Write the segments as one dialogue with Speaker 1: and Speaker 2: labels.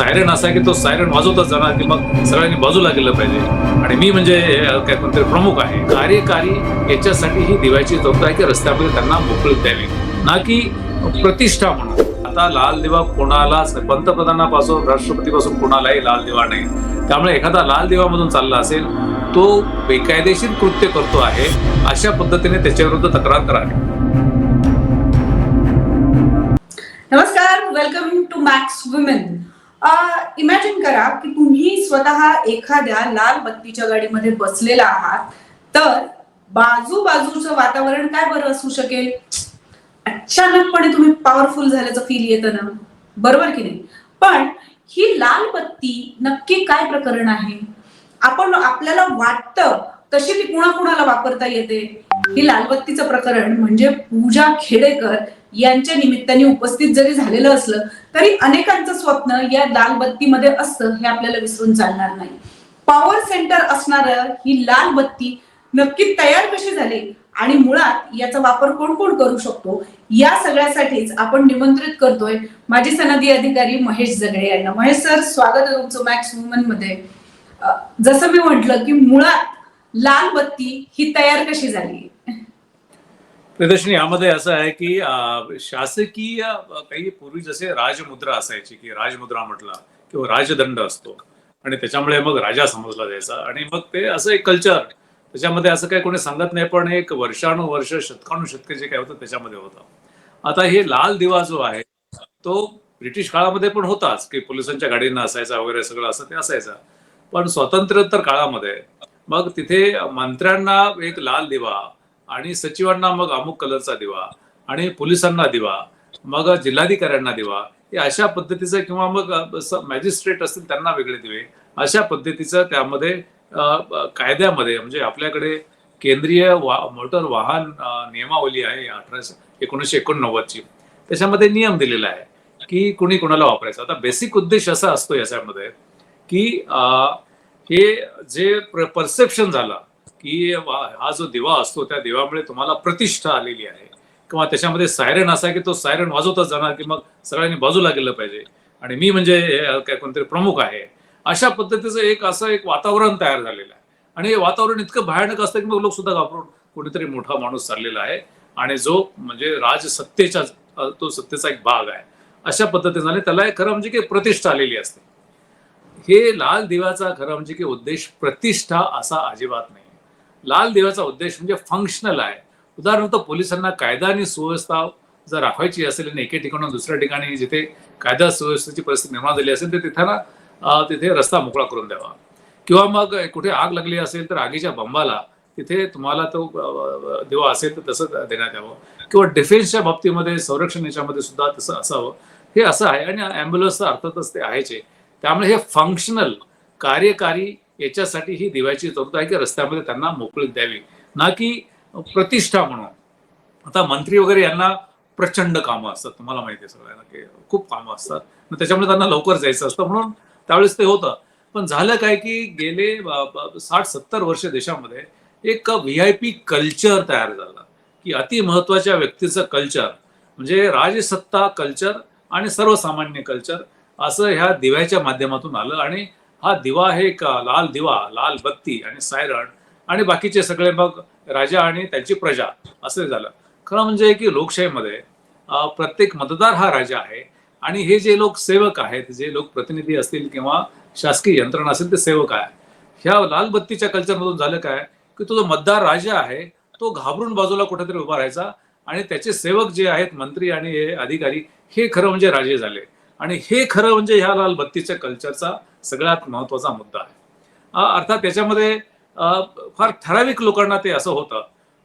Speaker 1: Siren असा की तो सायरन वाजवतच जाणार की मग सगळ्यांनी बाजूला गेलं पाहिजे. आणि मी म्हणजे काय कोणतरी प्रमुख आहे. कार्यकारी याच्यासाठी ही दिवायची जबाबदारी आहे की रस्त्यामध्ये त्यांना मोकळीक द्यावी. ना की प्रतिष्ठा म्हणून. आता लाल दिवा कोणालाच पंतप्रधानापासून राष्ट्रपतीपासून कोणालाही लाल दिवा नाही. त्यामुळे एखादा लाल दिवा मधून चालला असेल तो बेकायदेशीर कृत्य करतो आहे अशा पद्धतीने त्याच्याविरुद्ध तक्रार करावी.
Speaker 2: नमस्कार. Welcome to Max women imagine करा की तुम्ही स्वतः एखाद्या लाल बत्तीच्या गाडीमध्ये बसलेला आहात तर बाजूबाजूचं वातावरण काय बरं असू शकेल? अचानकपणे तुम्ही पॉवरफुल झाल्याचं फील येतं ना? बरोबर की नाही? पण ही लाल बत्ती नक्की काय प्रकरण आहे? आपण आपल्याला वाटतं तशी ती कुणाकुणाला वापरता येते? ही लालबत्तीचं प्रकरण म्हणजे पूजा खेडेकर यांच्या निमित्ताने उपस्थित जरी झालेलं असलं तरी अनेकांचं स्वप्न या लालबत्तीमध्ये असतं हे आपल्याला विसरून चालणार नाही. पॉवर सेंटर असणार ही लाल बत्ती नक्की तयार कशी झाली आणि मुळात याचा वापर कोण कोण करू शकतो या सगळ्यासाठीच आपण निमंत्रित करतोय माजी सनदी अधिकारी महेश जगडे यांना. महेश सर स्वागत आहे तुमचं मॅक्स वुमनमध्ये जसं मी म्हटलं की मुळात लाल बत्ती ही तयार कशी झाली?
Speaker 1: प्रदर्शनी यामध्ये असं आहे की शासकीय काही पूर्वी जसे राजमुद्रा असायची की राजमुद्रा म्हटला किंवा राजदंड असतो. आणि त्याच्यामुळे मग राजा समजला जायचा. आणि मग ते असं एक कल्चर. त्याच्यामध्ये असं काही कोणी सांगत नाही पण एक वर्षानुवर्ष शतकानुशतके जे काय होतं त्याच्यामध्ये होतं. आता हे लाल दिवा जो आहे तो ब्रिटिश काळामध्ये पण होताच की पोलिसांच्या गाडींना असायचा वगैरे सगळं असं ते असायचं. पण स्वातंत्र्योत्तर काळामध्ये मग तिथे मंत्र्यांना एक लाल दिवा आणि सचिवांना मग अमुक कलरचा दिवा आणि पोलिसांना दिवा मग जिल्हाधिकाऱ्यांना दिवा हे अशा पद्धतीचं किंवा मग मॅजिस्ट्रेट असतील त्यांना वेगळे दिवे अशा पद्धतीचं त्यामध्ये कायद्यामध्ये म्हणजे आपल्याकडे केंद्रीय वा मोटर वाहन नियमावली आहे अठराशे एकोणीसशे एकोणनव्वदची. त्याच्यामध्ये नियम दिलेला आहे की कुणी कुणाला वापरायचं. आता बेसिक उद्देश असा असतो याच्यामध्ये की हे जे परसेप्शन झालं की वा- हा जो दिवा असतो त्या दिव्यामुळे तुम्हाला प्रतिष्ठा आलेली आहे. किंवा त्याच्यामध्ये सायरन असा की तो सायरन वाजवताच जाणार की मग सगळ्यांनी बाजूला गेलं पाहिजे. आणि मी म्हणजे काय कोणतरी प्रमुख आहे. अशा पद्धतीचं एक असं एक वातावरण तयार झालेलं आहे. आणि हे वातावरण इतकं भयानक असतं की मग लोक सुद्धा घाबरून कुणीतरी मोठा माणूस चाललेला आहे. आणि जो म्हणजे राजसत्तेचा तो सत्तेचा एक भाग आहे. अशा पद्धतीने झाले. त्याला एक खरं म्हणजे की प्रतिष्ठा आलेली असते. हे लाल दिव्याचा खरं म्हणजे की उद्देश प्रतिष्ठा असा अजिबात नाही. लाल दिव्याचा उद्देश म्हणजे फंक्शनल आहे. उदाहरणार्थ पोलिसांना कायदा आणि सुव्यवस्था जर राखवायची असेल आणि एके ठिकाणून दुसऱ्या ठिकाणी जिथे कायदा सुव्यवस्थेची परिस्थिती निर्माण झाली असेल तर तिथं ना तिथे रस्ता मोकळा करून द्यावा. किंवा मग कुठे आग लागली असेल तर आगीच्या बंबाला तिथे तुम्हाला तो अं, दिवा असेल तर तसं देण्यात यावं. किंवा डिफेन्सच्या बाबतीमध्ये संरक्षण याच्यामध्ये सुद्धा तसं असावं. हे असं आहे आणि ॲम्ब्युलन्स अर्थातच ते आहेचे त्यामुळे हे फंक्शनल कार्यकारी याच्यासाठी ही दिव्याची तरतूद आहे की रस्त्यामध्ये त्यांना मोकळीक द्यावी. ना की प्रतिष्ठा म्हणून. आता मंत्री वगैरे यांना प्रचंड कामं असतात. तुम्हाला माहिती आहे सगळ्यांना की खूप कामं असतात. त्याच्यामुळे त्यांना लवकर जायचं असतं. म्हणून त्यावेळेस ते होतं. पण झालं काय की गेले साठ सत्तर वर्ष देशामध्ये एक व्ही आय पी कल्चर तयार झालं. की अति महत्त्वाच्या व्यक्तीचं कल्चर. म्हणजे राजसत्ता कल्चर आणि सर्वसामान्य कल्चर असं ह्या दिव्याच्या माध्यमातून आलं. आणि हा दिवा हे एक लाल दिवा लाल बत्ती आणि सायरण आणि बाकीचे सगळे मग राजा आणि त्यांची प्रजा असं झालं. खरं म्हणजे की लोकशाहीमध्ये प्रत्येक मतदार हा राजा आहे आणि हे जे लोक सेवक आहेत जे लोक प्रतिनिधी असतील किंवा शासकीय यंत्रणा असेल ते सेवक आहे. ह्या लाल बत्तीच्या कल्चरमधून झालं काय? की तो जो मतदार राजा आहे तो घाबरून बाजूला कुठेतरी उभा राहायचा आणि त्याचे सेवक जे आहेत मंत्री आणि हे अधिकारी हे खरं म्हणजे राजे झाले. आणि हे खरं म्हणजे ह्या लाल बत्तीच्या कल्चरचा सगळ्यात महत्त्वाचा मुद्दा आहे. अर्थात त्याच्यामध्ये फार ठराविक लोकांना ते असं होतं.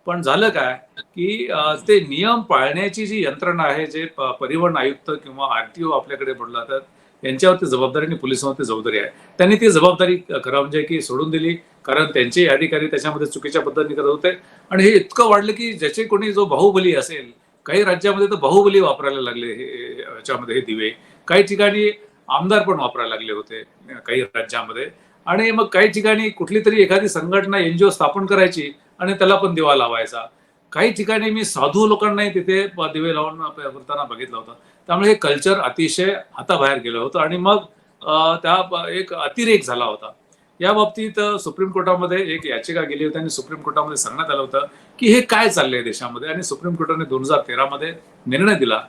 Speaker 1: पण झालं काय की ते नियम पाळण्याची जी यंत्रणा आहे जे परिवहन आयुक्त किंवा आरटीओ आपल्याकडे बोलला तर त्यांच्यावरती जबाबदारी आणि पोलिसांवरती जबाबदारी आहे. त्यांनी ती जबाबदारी खरं म्हणजे की सोडून दिली कारण त्यांचे अधिकारी त्याच्यामध्ये चुकीच्या पद्धतीने करत होते. आणि हे इतकं वाढलं की ज्याचे कोणी जो बाहुबली असेल काही राज्यामध्ये तर बाहुबली वापरायला लागले हे याच्यामध्ये हे दिवे. काही ठिकाणी आमदार पण वापरायला लागले होते काही राज्यामध्ये. आणि मग काही ठिकाणी कुठली तरी एखादी संघटना एनजीओ स्थापन करायची आणि त्याला पण दिवा लावायचा. काही ठिकाणी मी साधू लोकांनाही तिथे दिवे लावून करताना बघितलं होतं. त्यामुळे हे कल्चर अतिशय हाताबाहेर गेलं होतं आणि मग त्या एक अतिरेक झाला होता. या बाबतीत सुप्रीम कोर्टामध्ये एक याचिका गेली होती आणि सुप्रीम कोर्टामध्ये सांगण्यात आलं होतं की हे काय चाललंय देशामध्ये आणि सुप्रीम कोर्टाने दोन हजार तेरामध्ये निर्णय दिला.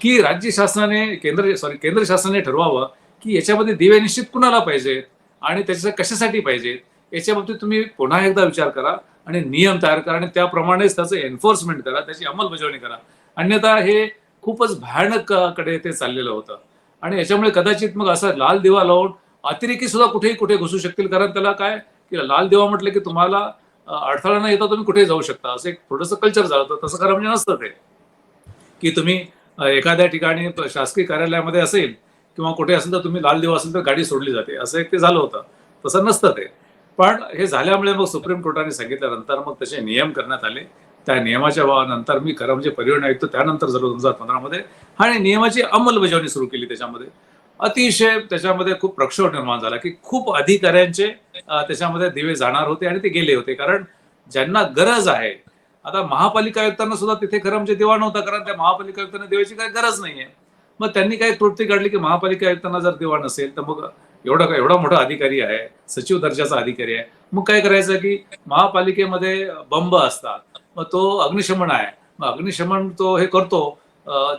Speaker 1: की राज्य शासनाने केंद्र सॉरी केंद्र शासनाने ठरवावं की याच्यामध्ये दिवे निश्चित कुणाला पाहिजेत आणि त्याच्या कशासाठी पाहिजेत? याच्या बाबतीत तुम्ही पुन्हा एकदा विचार करा आणि नियम तयार करा आणि त्याप्रमाणेच त्याचं एन्फोर्समेंट करा त्याची अंमलबजावणी करा. अन्यथा हे खूपच भयानककडे ते चाललेलं होतं. आणि याच्यामुळे कदाचित मग असा लाल दिवा लावून अतिरेकी सुद्धा कुठेही कुठे घुसू शकतील. कारण त्याला काय की लाल दिवा म्हटलं की तुम्हाला अडथळा न येता तुम्ही कुठे जाऊ शकता. असं एक थोडंसं कल्चर झालं होतं. तसं खरं म्हणजे नसतं ते. की तुम्ही एखाद्या ठिकाणी शासकीय कार्यालयामध्ये असेल किंवा कुठे असेल तर तुम्ही लाल दिवा असेल तर गाडी सोडली जाते. असं एक ते झालं होतं. तसं नसतं ते. पण हे झाल्यामुळे मग सुप्रीम कोर्टाने सांगितल्यानंतर मग तसे नियम करण्यात आले. त्या नियमाच्या भावानंतर नंतर मी खरं म्हणजे परिवहन आयुक्त त्यानंतर झालो दोन हजार पंधरामध्ये. आणि नियमाची अंमलबजावणी सुरू केली त्याच्यामध्ये. अतिशय त्याच्यामध्ये खूप प्रक्षोभ निर्माण झाला की खूप अधिकाऱ्यांचे त्याच्यामध्ये दिवे जाणार होते आणि ते गेले होते. कारण ज्यांना गरज आहे आता महापालिका आयुक्तांना सुद्धा तिथे खरं म्हणजे दिवा नव्हता कारण त्या महापालिका आयुक्तांना देवाची काही गरज नाहीये. मग त्यांनी काही तृप्ती काढली की महापालिका आयुक्तांना जर दिवा नसेल तर मग एवढा एवढा मोठा अधिकारी आहे सचिव दर्जाचा अधिकारी आहे. मग काय करायचं की महापालिकेमध्ये बंब असतात मग तो अग्निशमन आहे. मग अग्निशमन तो हे करतो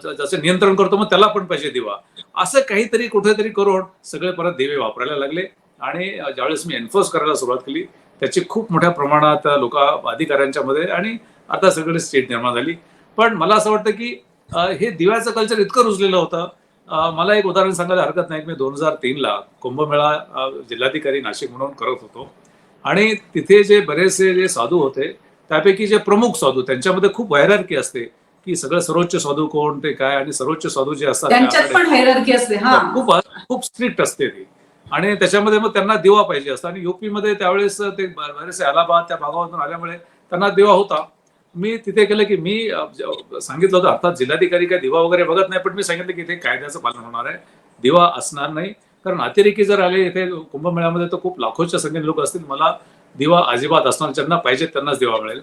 Speaker 1: जसं नियंत्रण करतो मग त्याला पण पाहिजे दिवा. असं काहीतरी कुठेतरी करून सगळे परत दिवे वापरायला लागले. आणि ज्यावेळेस मी एन्फोर्स करायला सुरुवात केली त्याची खूप मोठ्या प्रमाणात लोक अधिकाऱ्यांच्या मध्ये आणि आता सगळे स्टेट निर्माण झाली. पण मला असं वाटतं की हे दिव्याचं कल्चर इतकं रुजलेलं होतं. मला एक उदाहरण सांगायला हरकत नाही. मी दोन हजार तीनला कुंभमेळा जिल्हाधिकारी नाशिक म्हणून करत होतो. आणि तिथे जे बरेचसे जे साधू होते त्यापैकी जे प्रमुख साधू त्यांच्यामध्ये खूप वैरारकी असते की सगळं सर्वोच्च साधू कोण ते काय आणि सर्वोच्च साधू जे असतात खूप खूप स्ट्रिक्ट असते ती. आणि त्याच्यामध्ये मग त्यांना दिवा पाहिजे असतं. आणि युपी मध्ये त्यावेळेस ते बरेचसे अलाहाबाद त्या भागामधून आल्यामुळे त्यांना दिवा होता. मी तिथे केलं की मी सांगितलं होतं अर्थात जिल्हाधिकारी काय दिवा वगैरे बघत नाही पण मी सांगितलं की इथे कायद्याचं पालन होणार आहे. दिवा असणार नाही. कारण अतिरेकी जर आले इथे कुंभमेळ्यामध्ये तर खूप लाखोच्या संख्येने लोक असतील. मला दिवा अजिबात असणार ज्यांना पाहिजे त्यांनाच दिवा मिळेल.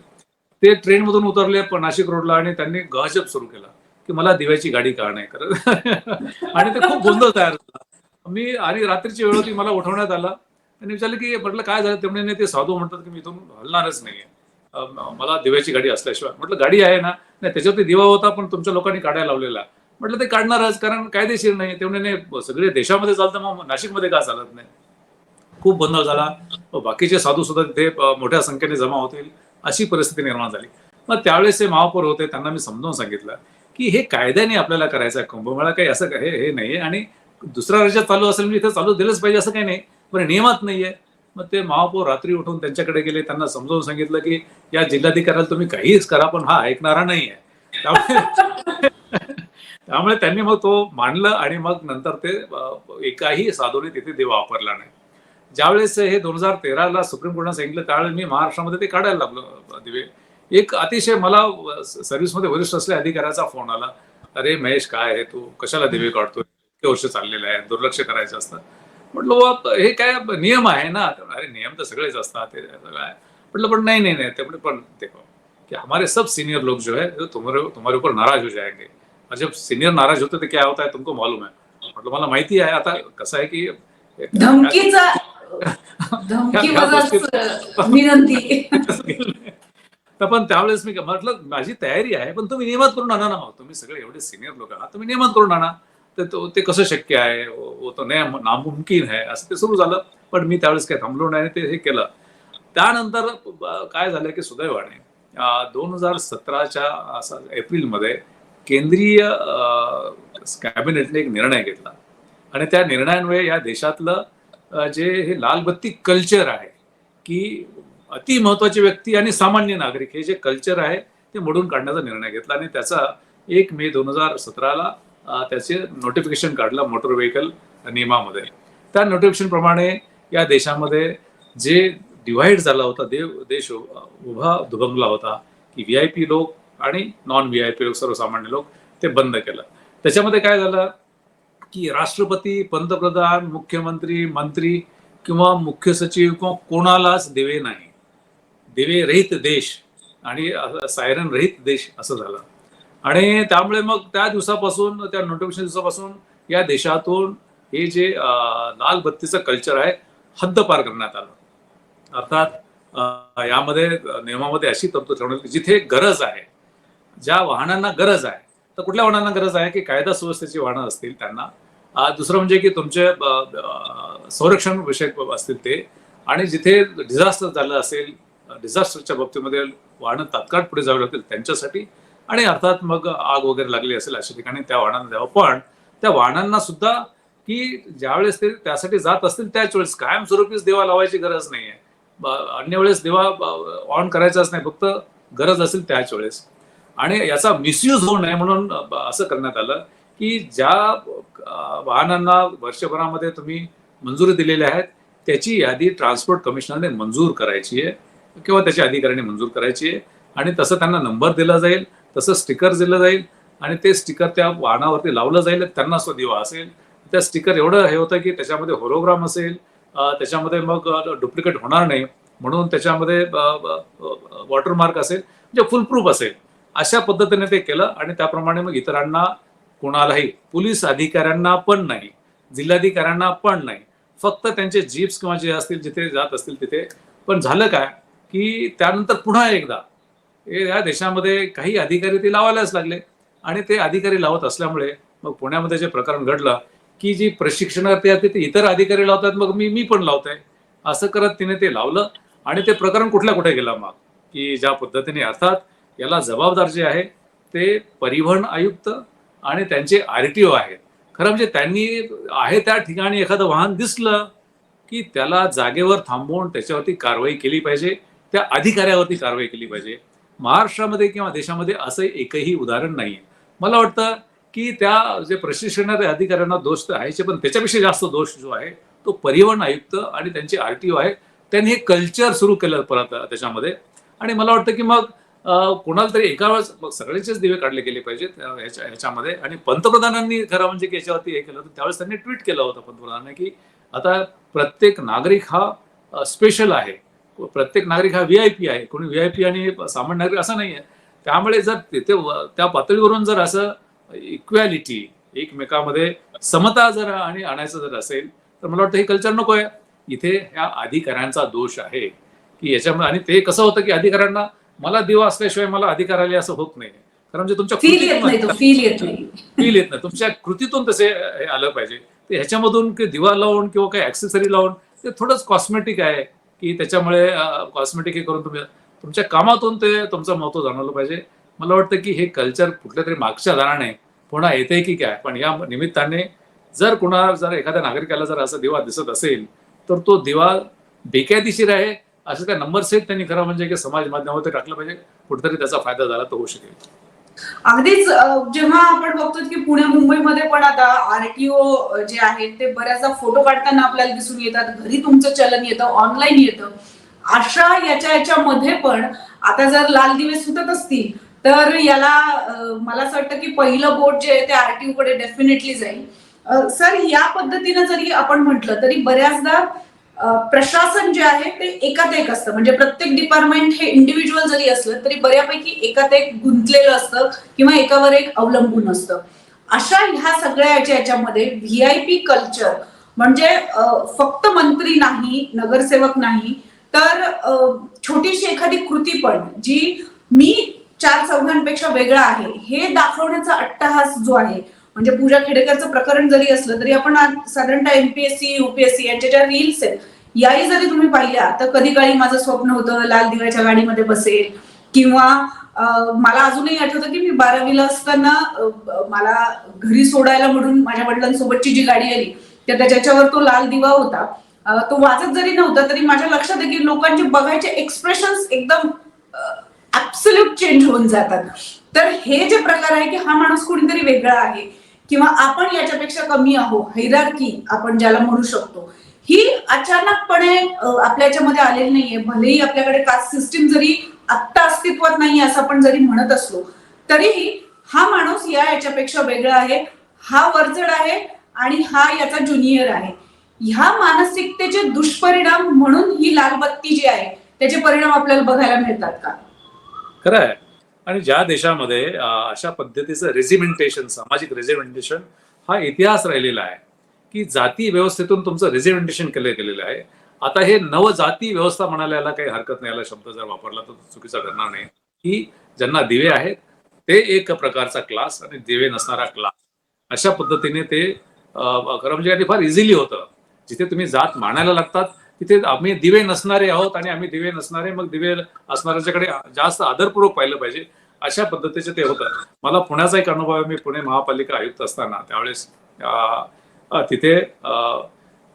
Speaker 1: ते ट्रेन मधून उतरले पण नाशिक रोडला आणि त्यांनी गहजप सुरू केला की मला दिव्याची गाडी का नाही करत आणि ते खूप गोंधळ तयार झाला. मी आणि रात्रीची वेळ होती मला उठवण्यात आला. आणि विचारलं की म्हटलं काय झालं? तेवढे नाही ते साधू म्हणतात की मी इथून हलणारच नाहीये. मला दिव्याची गाडी असल्याशिवाय. म्हटलं गाडी आहे ना. नाही त्याच्यावरती दिवा होता पण तुमच्या लोकांनी काढायला लावलेला. म्हटलं ते काढणारच कारण कायदेशीर नाही तेवढे नाही सगळे देशामध्ये चालतं मग नाशिकमध्ये का चालत नाही? खूप गोंधळ झाला. बाकीचे साधू सुद्धा तिथे मोठ्या संख्येने जमा होतील अशी परिस्थिती निर्माण झाली. मग त्यावेळेस ते महापौर होते त्यांना मी समजावून सांगितलं की हे कायद्याने आपल्याला करायचं आहे कुंभमेळा काही असं काही हे नाही आणि दुसऱ्या राज्यात चालू असेल म्हणजे इथे चालू दिलंच पाहिजे असं काही नाही. पण नियमात नाहीये. मग ते महापौर रात्री उठून त्यांच्याकडे गेले त्यांना समजावून सांगितलं की या जिल्हाधिकाऱ्याला तुम्ही काहीच करा पण हा ऐकणारा नाहीये त्यामुळे त्यामुळे त्यांनी मग तो मांडलं आणि मग नंतर ते एकाही साधूने तिथे दिवा वापरला नाही. ज्यावेळेस हे दोन हजार तेराला सुप्रीम कोर्टाने सांगितलं त्यावेळेस मी महाराष्ट्रामध्ये ते काढायला लागलो दिवे. एक अतिशय मला सर्व्हिसमध्ये वरिष्ठ असलेल्या अधिकाऱ्याचा फोन आला. अरे महेश काय आहे तू? कशाला दिवे काढतोय? इतके वर्ष चाललेलं आहे दुर्लक्ष करायचं असतं. म्हटलं बुवा, हे काय नियम आहे ना? अरे नियम तर सगळेच असतात ते सगळं आहे. म्हटलं पण नाही नाही नाही. ते पण देखो कि हमारे सब सीनियर लोग जो है जो तुम्हारे तुम्हारे ऊपर नाराज हो जाएंगे। और जब सीनियर नाराज होते तो क्या होता है तुमको मालूम है? म्हटलं मला माहिती आहे आता कसं आहे की पण त्यावेळेस मी म्हटलं माझी तयारी आहे पण तुम्ही नियमात करून आणा ना तुम्ही सगळे एवढे सिनियर लोक आहात तुम्ही नियमात करून आणा. तर तो ते कसं शक्य आहे? तो नाही नामुमकिन आहे. असं ते सुरू झालं. पण मी त्यावेळेस काय थांबलो नाही ते हे केलं. त्यानंतर काय झालं की सुदैवाने दोन हजार सतराच्या एप्रिलमध्ये केंद्रीय कॅबिनेटने एक निर्णय घेतला. आणि त्या निर्णयान्वये या देशातलं जे हे लालबत्ती कल्चर आहे की अति महत्वाची व्यक्ती आणि सामान्य नागरिक हे जे कल्चर आहे ते मोडून काढण्याचा निर्णय घेतला. आणि त्याचा एक मे दोन हजार सतराला त्याचे नोटिफिकेशन काढलं मोटर व्हेकल नियमामध्ये. त्या नोटिफिकेशन प्रमाणे या देशामध्ये जे डिव्हाइड झाला होता देव देश उभा दुभंगला होता की व्ही आय पी लोक आणि नॉन व्ही आय पी लोक सर्वसामान्य लोक ते बंद केलं. त्याच्यामध्ये काय झालं की राष्ट्रपती पंतप्रधान मुख्यमंत्री मंत्री किंवा मुख्य सचिव किंवा कोणालाच दिवे नाही. दिवे रहित देश आणि सायरन रहित देश असं झालं. आणि त्यामुळे मग त्या दिवसापासून त्या नोटिफिकेशन दिवसापासून या देशातून हे जे लाल बत्तीचं कल्चर आहे हद्द पार करण्यात आलं. अर्थात यामध्ये नियमामध्ये अशी तरतूद ठेवण्यात जिथे गरज आहे ज्या वाहनांना गरज आहे तर कुठल्या वाहनांना गरज आहे की कायदा सुव्यवस्थेची वाहनं असतील त्यांना. दुसरं म्हणजे की तुमचे संरक्षण विषयक असतील ते. आणि जिथे डिझास्टर झालं असेल डिझास्टरच्या बाबतीमध्ये वाहनं तात्काळ पुढे जावे लागतील त्यांच्यासाठी आणि अर्थात मग आग वगैरे लागली असेल अशा ठिकाणी त्या वाहनांना द्यावं. पण त्या वाहनांना सुद्धा की ज्यावेळेस ते त्यासाठी जात असतील त्याच वेळेस कायमस्वरूपीच देवा लावायची गरज नाहीये. अन्य वेळेस देवा ऑन करायचाच नाही फक्त गरज असेल त्याच वेळेस. आणि याचा मिसयूज होऊ नये म्हणून असं करण्यात आलं की ज्या वाहनांना वर्षभरामध्ये तुम्ही मंजुरी दिलेल्या आहेत त्याची यादी ट्रान्सपोर्ट कमिशनरने मंजूर करायची आहे किंवा त्याच्या अधिकाऱ्याने मंजूर करायची आहे. आणि तसं त्यांना नंबर दिला जाईल. तसं स्टिकर दिलं जाईल आणि ते स्टिकर त्या वाहनावरती लावलं जाईल त्यांना स्वदिवा असेल. त्या स्टिकर एवढं हे होतं की त्याच्यामध्ये होरोग्राम असेल त्याच्यामध्ये मग डुप्लिकेट होणार नाही. म्हणून त्याच्यामध्ये वॉटरमार्क असेल म्हणजे फुलप्रूफ असेल. अशा पद्धतीने ते केलं आणि त्याप्रमाणे मग इतरांना कोणालाही पोलीस अधिकाऱ्यांना पण नाही जिल्हाधिकाऱ्यांना पण नाही. फक्त त्यांचे जीप्स किंवा जे असतील जिथे जात असतील तिथे. पण झालं काय की त्यानंतर पुन्हा एकदा या देशामध्ये काही अधिकारी ते लावायलाच लागले. आणि ते अधिकारी लावत असल्यामुळे मग पुण्यामध्ये जे प्रकरण घडलं की जी प्रशिक्षणार्थी आहेत ते इतर अधिकारी लावतात मग मी मी पण लावतोय. असं करत तिने ते लावलं आणि ते प्रकरण कुठल्या कुठे गेलं मग? की ज्या पद्धतीने अर्थात याला जबाबदार जे आहे ते परिवहन आयुक्त आणि त्यांचे आर टी ओ आहेत. खरं म्हणजे त्यांनी आहे त्या ठिकाणी एखादं वाहन दिसलं की त्याला जागेवर थांबवून त्याच्यावरती कारवाई केली पाहिजे त्या अधिकाऱ्यावरती कारवाई केली पाहिजे. महाराष्ट्रामध्ये किंवा देशामध्ये असं एकही उदाहरण नाही मला वाटतं की त्या जे प्रशिक्षणात अधिकाऱ्यांना दोष तर आहेच पण त्याच्यापेक्षा जास्त दोष जो आहे तो परिवहन आयुक्त आणि त्यांचे आर टी ओ आहे त्यांनी हे कल्चर सुरू केलं परत त्याच्यामध्ये. आणि मला वाटतं की मग कोणाला तरी एका वेळेस मग सगळ्यांचेच दिवे काढले गेले पाहिजेत याच्या ह्याच्या ह्याच्यामध्ये. आणि पंतप्रधानांनी खरं म्हणजे की याच्यावरती हे केलं होतं. त्यावेळेस त्यांनी ट्विट केलं होतं पंतप्रधानांनी की आता प्रत्येक नागरिक हा स्पेशल आहे. प्रत्येक नागरिक हा व्ही आय पी आहे. कोणी व्ही आय पी आणि सामान्य नागरिक असं नाही आहे त्यामुळे जर तिथे त्या पातळीवरून जर असं इक्वॅलिटी एकमेकामध्ये समता जर आणि आणायचं जर असेल तर मला वाटतं हे कल्चर नको आहे. इथे ह्या अधिकाऱ्यांचा दोष आहे. की याच्यामुळे आणि ते कसं होतं की अधिकाऱ्यांना मला दिवा असल्याशिवाय मला अधिकार आले असं होत नाही. कारण म्हणजे तुमच्या
Speaker 2: फील येत नाही फील येत नाही.
Speaker 1: फील येत नाही. तुमच्या कृतीतून तसे हे आलं पाहिजे. ते ह्याच्यामधून दिवा लावून किंवा काही ऍक्सेसरी लावून ते थोडंच कॉस्मेटिक आहे. की त्याच्यामुळे कॉस्मेटिक हे करून तुम्ही तुमच्या कामातून ते तुमचं महत्त्व जाणवलं पाहिजे. मला वाटतं की हे कल्चर कुठल्या तरी मागच्या दाराने पुन्हा येते की काय? पण या निमित्ताने जर कुणा जर एखाद्या नागरिकाला जर असा दिवा दिसत असेल तर तो दिवा बेकायदेशीर आहे. असं त्या नंबर सेट त्यांनी खरं म्हणजे की समाज माध्यमावर टाकलं पाहिजे. कुठेतरी त्याचा फायदा झाला तर होऊ शकेल.
Speaker 2: अगदीच जेव्हा आपण बघतो की पुणे मुंबईमध्ये पण आता आरटीओ जे आहेत ते बऱ्याचदा फोटो काढताना आपल्याला दिसून येतात. घरी तुमचं चलन येतं ऑनलाईन येतं. अशा याच्या याच्यामध्ये पण आता जर लाल दिवे सुटत असतील तर याला मला असं वाटतं की पहिलं बोट जे आहे ते आरटीओ कडे डेफिनेटली जाईल. सर या पद्धतीनं जरी आपण म्हटलं तरी बऱ्याचदा प्रशासन जे आहे ते एकात एक असतं. म्हणजे प्रत्येक डिपार्टमेंट हे इंडिव्हिज्युअल जरी असलं तरी बऱ्यापैकी एकात एक गुंतलेलं असतं किंवा एकावर एक अवलंबून असतं. अशा ह्या सगळ्या याच्या याच्यामध्ये व्ही आय पी कल्चर म्हणजे फक्त मंत्री नाही नगरसेवक नाही तर छोटीशी एखादी कृती पण जी मी चार चौघांपेक्षा वेगळा आहे हे दाखवण्याचा अट्टहास जो आहे म्हणजे पूजा खेडेकरचं प्रकरण जरी असलं तरी आपण साधारणतः एमपीएससी युपीएससी यांच्या ज्या रील्स आहेत याही जरी तुम्ही पाहिल्या तर कधी काळी माझं स्वप्न होतं लाल दिव्याच्या गाडीमध्ये बसेल किंवा मला अजूनही आठवतं की मी बारावीला असताना मला घरी सोडायला म्हणून माझ्या वडिलांसोबतची जी गाडी आली तर त्याच्यावर तो लाल दिवा होता. तो वाजत जरी नव्हता तरी माझ्या लक्षात आहे की लोकांचे बघायचे एक्सप्रेशन एकदम ऍब्सल्यूट चेंज होऊन जातात. तर हे जे प्रकार आहे की हा माणूस कुणीतरी वेगळा आहे किंवा आपण याच्यापेक्षा कमी आहो हैरारकी आपण ज्याला म्हणू शकतो. ही अचानकपणे आपल्या याच्यामध्ये आलेली नाहीये. भलेही आपल्याकडे कास्ट सिस्टीम जरी आत्ता अस्तित्वात नाही असं आपण जरी म्हणत असलो तरीही हा माणूस या याच्यापेक्षा वेगळा आहे हा वरचड आहे आणि हा याचा ज्युनियर आहे. ह्या मानसिकतेचे दुष्परिणाम म्हणून ही लाल बत्ती जी आहे त्याचे परिणाम आपल्याला बघायला मिळतात का?
Speaker 1: खरं आहे आणि ज्या देशामध्ये अशा पद्धतीचं रेजिमेंटेशन सामाजिक रेजिमेंटेशन हा इतिहास राहिलेला आहे की जाती व्यवस्थेतून तुमचं रेझिमेंटेशन केलं गेलेलं आहे. आता हे नव जाती व्यवस्था म्हणायला याला काही हरकत नाही याला शब्द जर वापरला तर चुकीचा ठरणार नाही. की ज्यांना दिवे आहेत ते एक प्रकारचा क्लास आणि दिवे नसणारा क्लास अशा पद्धतीने ते अं, खरं म्हणजे फार इझिली होतं. जिथे तुम्ही जात मानायला लागतात तिथे आम्ही दिवे नसणारे आहोत आणि आम्ही दिवे नसणारे मग दिवे असणाऱ्याच्याकडे जास्त आदरपूर्वक पाहिलं पाहिजे. अशा पद्धतीचे ते होतं मला पुण्याचा एक अनुभव आहे. मी पुणे महापालिका आयुक्त असताना त्यावेळेस तिथे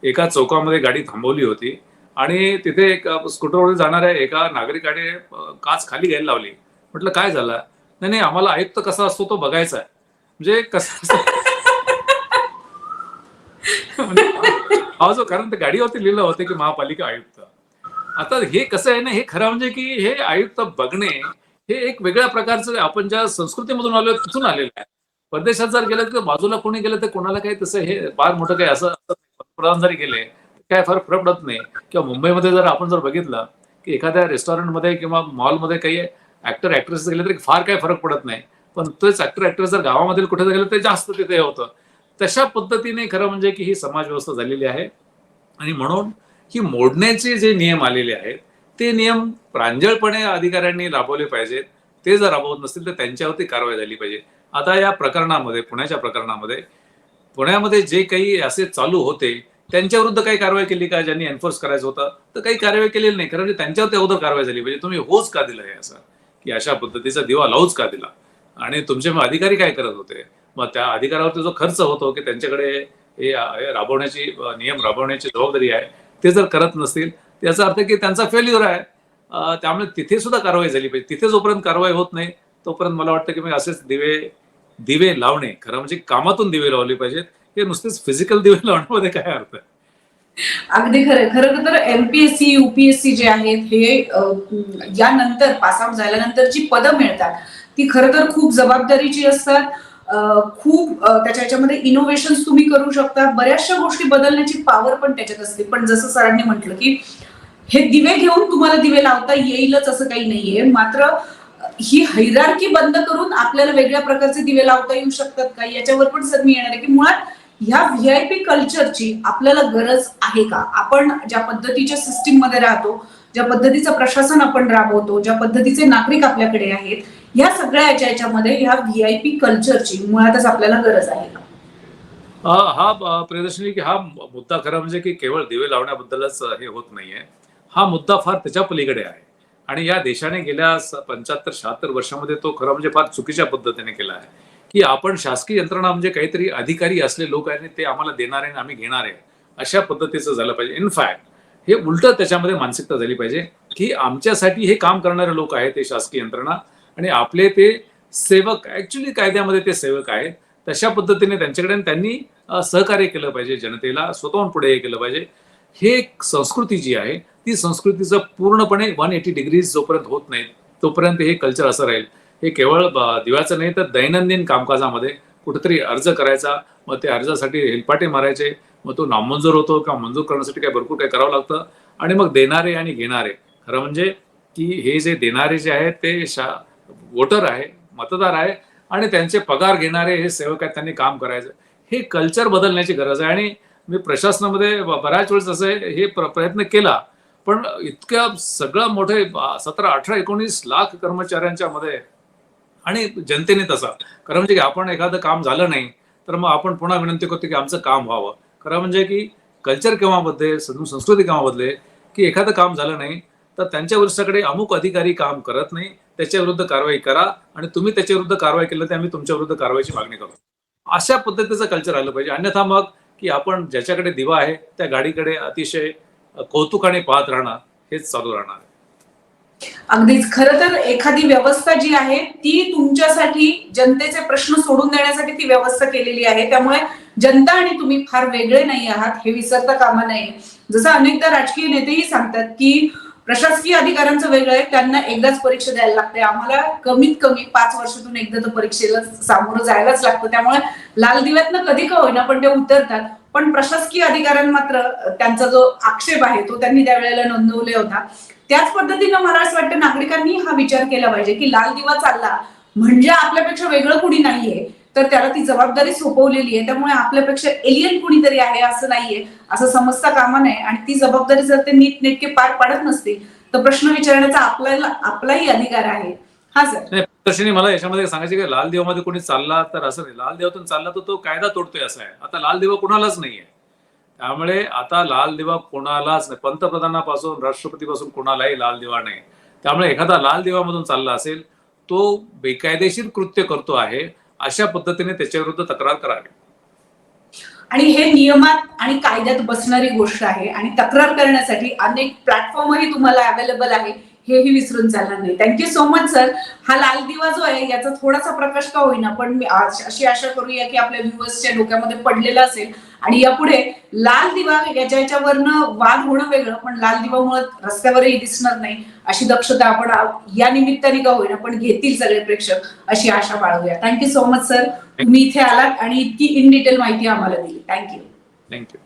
Speaker 1: एका चौकामध्ये गाडी थांबवली होती आणि तिथे एक स्कूटरवर जाणाऱ्या एका नागरिकाने काच खाली घ्यायला लावली. म्हटलं काय झालं? नाही नाही आम्हाला आयुक्त कसा असतो तो बघायचा आहे. म्हणजे कसं हा जो कारण त्या गाडीवरती लिहिलं होतं की महापालिका आयुक्त. आता हे कसं आहे ना हे खरं म्हणजे की हे आयुक्त बघणे हे एक वेगळ्या प्रकारचं आपण ज्या संस्कृतीमधून आलो तिथून आलेलं आहे. परदेशात जर गेलं तर बाजूला कोणी गेलं तर कोणाला काही तसं हे फार मोठं काही असं पंतप्रधान जरी गेले काय फार फरक पडत नाही. किंवा मुंबईमध्ये जर आपण जर बघितलं की एखाद्या रेस्टॉरंटमध्ये किंवा मॉलमध्ये काही ऍक्टर ऍक्ट्रेस गेले तरी फार काही फरक पडत नाही. पण तेच ऍक्टर ऍक्ट्रेस जर गावामधील कुठे गेलं ते जास्त तिथे होतं. तशा पद्धतीने खरं म्हणजे की ही समाज व्यवस्था झालेली आहे. आणि म्हणून ही मोडण्याचे जे नियम आलेले आहेत ते नियम प्रांजळपणे अधिकाऱ्यांनी राबवले पाहिजेत. ते जर राबवत नसतील तर त्यांच्यावरती कारवाई झाली पाहिजे. आता या प्रकरणामध्ये पुण्याच्या प्रकरणामध्ये पुण्यामध्ये जे काही असे चालू होते त्यांच्याविरुद्ध काही कारवाई केली का? ज्यांनी एन्फोर्स करायचं होतं तर काही कारवाई केलेली नाही. कारण म्हणजे त्यांच्यावर अगोदर कारवाई झाली पाहिजे. तुम्ही होच का दिला हे असं? की अशा पद्धतीचा दिवा लावूच का दिला? आणि तुमचे मग अधिकारी काय करत होते? मग त्या अधिकारावरती जो खर्च होतो की त्यांच्याकडे हे राबवण्याची नियम राबवण्याची जबाबदारी आहे ते जर करत नसतील त्याचा अर्थ की त्यांचा फेल्युअर आहे. त्यामुळे तिथे सुद्धा कारवाई झाली पाहिजे. तिथे जोपर्यंत कारवाई होत नाही तोपर्यंत मला वाटतं की मी असेच दिवे दिवे लावणे खरं म्हणजे कामातून दिवे लावले पाहिजेत. हे नुसतेच फिजिकल दिवे लावण्यामध्ये काय अर्थ आहे?
Speaker 2: अगदी खरं खरं तर एमपीएससी युपीएससी जे आहेत हे अं, यानंतर पासआउट झाल्यानंतर जी पदं मिळतात ती खरं तर खूप जबाबदारीची असतात. खूप त्याच्या ह्याच्यामध्ये इनोव्हेशन तुम्ही करू शकता बऱ्याचशा गोष्टी बदलण्याची पॉवर पण त्याच्यात असते. पण जसं सरांनी म्हटलं की हे दिवे घेऊन तुम्हाला दिवे लावता येईलच असं काही नाहीये. मात्र ही हैरारकी बंद करून आपल्याला वेगळ्या प्रकारचे दिवे लावता येऊ शकतात का? याच्यावर पण सर मी येणार आहे की मुळात ह्या व्ही आय पी कल्चरची आपल्याला गरज आहे का? आपण ज्या पद्धतीच्या सिस्टीममध्ये राहतो ज्या पद्धतीचं प्रशासन आपण राबवतो ज्या पद्धतीचे नागरिक आपल्याकडे आहेत ह्या सगळ्या याच्यामध्ये ह्या व्ही आय पी कल्चरची मुळातच आपल्याला गरज आहे.
Speaker 1: हा प्रियदर्शनी की हा मुद्दा खरा म्हणजे की केवळ दिवे लावण्याबद्दलच हे होत नाहीये. हा मुद्दा फार त्याच्या पलीकडे आहे. आणि या देशाने गेल्या पंच्याहत्तर शहात्तर वर्षामध्ये तो खरं म्हणजे फार चुकीच्या पद्धतीने केला आहे. की आपण शासकीय यंत्रणा म्हणजे काहीतरी अधिकारी असले लोक आहेत ते आम्हाला देणार आणि आम्ही घेणारे अशा पद्धतीचं झालं पाहिजे. इनफॅक्ट हे उलट त्याच्यामध्ये मानसिकता झाली पाहिजे की आमच्यासाठी हे काम करणारे लोक आहेत ते शासकीय यंत्रणा. आणि आपले ते सेवक ऍक्च्युली कायद्यामध्ये ते सेवक आहेत. तशा पद्धतीने त्यांच्याकडे त्यांनी सहकार्य केलं पाहिजे जनतेला स्वतःहून पुढे हे केलं पाहिजे. हे एक संस्कृती जी आहे ती संस्कृतीचं पूर्णपणे वन एटी डिग्रीज जोपर्यंत होत नाही तोपर्यंत हे कल्चर असं राहील. हे केवळ दिवाचं नाही तर दैनंदिन कामकाजामध्ये कुठेतरी अर्ज करायचा मग ते अर्जासाठी हेलपाटे मारायचे मग तो नामंजूर होतो किंवा मंजूर करण्यासाठी काय भरपूर काय करावं लागतं. आणि मग देणारे आणि घेणारे खरं म्हणजे की हे जे देणारे जे आहेत ते शा वोटर आहे मतदार आहे आणि त्यांचे पगार घेणारे हे सेवक आहेत त्यांनी काम करायचं. हे कल्चर बदलण्याची गरज आहे. आणि मी प्रशासनामध्ये बऱ्याच वेळेस असं हे प्रयत्न केला. पण इतक्या सगळं मोठे सतरा अठरा एकोणीस लाख कर्मचाऱ्यांच्या मध्ये आणि जनतेने तसा. खरं म्हणजे की आपण एखादं काम झालं नाही तर मग आपण पुन्हा विनंती करतो की आमचं काम व्हावं. खरं म्हणजे की कल्चर केव्हा बदले संस्कृती केव्हा बदले की एखादं काम झालं नाही तर त्यांच्या वरिष्ठाकडे अमुक अधिकारी काम करत नाही त्याच्या विरुद्ध कारवाई करा आणि तुम्ही त्याच्या विरुद्ध कारवाई केलं तर आम्ही तुमच्या विरुद्ध कारवाईची मागणी करू. अशा पद्धतीचं कल्चर आलं पाहिजे. अन्यथा मग की आपण ज्याच्याकडे दिवा आहे त्या गाडीकडे अतिशय कौतुकाने पाहत राहणार हेच चालू राहणार.
Speaker 2: अगदीच. खर तर एखादी व्यवस्था जी आहे ती तुमच्यासाठी जनतेचे प्रश्न सोडून देण्यासाठी ती व्यवस्था केलेली आहे. त्यामुळे जनता आणि तुम्ही फार वेगळे नाही आहात हे विसरता कामा नाही जसं अनेकदा राजकीय नेतेही सांगतात की प्रशासकीय अधिकाऱ्यांचं वेगळं आहे. त्यांना एकदाच परीक्षा द्यायला लागते. आम्हाला कमीत कमी पाच वर्षातून एकदा तर परीक्षेला सामोरं जायलाच लागतं. त्यामुळे लाल दिव्यातनं कधी का होईना पण ते उतरतात. पण प्रशासकीय अधिकाऱ्यांना मात्र त्यांचा जो आक्षेप आहे तो त्यांनी त्यावेळेला नोंदवले होता. त्याच पद्धतीनं मला असं वाटतं नागरिकांनी हा विचार केला पाहिजे की लाल दिवा चालला म्हणजे आपल्यापेक्षा वेगळं कुणी नाहीये. तर त्याला ती जबाबदारी सोपवलेली आहे. त्यामुळे आपल्यापेक्षा एलियन कुणीतरी आहे असं नाहीये. असं समजता कामा नये. आणि ती जबाबदारी जर ते नीट नेटके पार पाडत नसतील तर प्रश्न विचारण्याचा आपल्याला आपलाही अधिकार आहे. हा सर.
Speaker 1: मला याच्यामध्ये सांगायचे की लाल दिवामध्ये कोणी चालला तर असं नाही. लाल देवातून चालला तर तो कायदा तोडतोय असं आहे. आता लाल दिवा कुणालाच नाहीये. त्यामुळे आता लाल दिवा कोणालाच नाही. पंतप्रधानापासून राष्ट्रपतीपासून कोणालाही लाल दिवा नाही. त्यामुळे एखादा लाल दिवामधून चालला असेल तो बेकायदेशीर कृत्य करतो आहे. अशा पद्धतीने त्याच्याविरुद्ध तक्रार करावी.
Speaker 2: आणि हे नियमात आणि कायद्यात बसणारी गोष्ट आहे आणि तक्रार करण्यासाठी अनेक प्लॅटफॉर्मही तुम्हाला अवेलेबल आहे. हेही विसरून चालणार नाही. थँक्यू सो मच सर हा लाल दिवा जो आहे याचा थोडासा प्रकाश का होईना पण मी अशी आशा करूया की आपल्या व्ह्युअर्सच्या डोक्यामध्ये पडलेला असेल. आणि यापुढे लाल दिवा याच्या याच्यावरनं वाद होणं वेगळं पण लाल दिवामुळे रस्त्यावरही दिसणार नाही अशी दक्षता आपण या निमित्ताने का होईना पण घेतील सगळे प्रेक्षक अशी आशा बाळगूया. Thank you so much sir तुम्ही इथे आलात आणि इतकी इन डिटेल माहिती आम्हाला दिली. Thank you
Speaker 1: thank you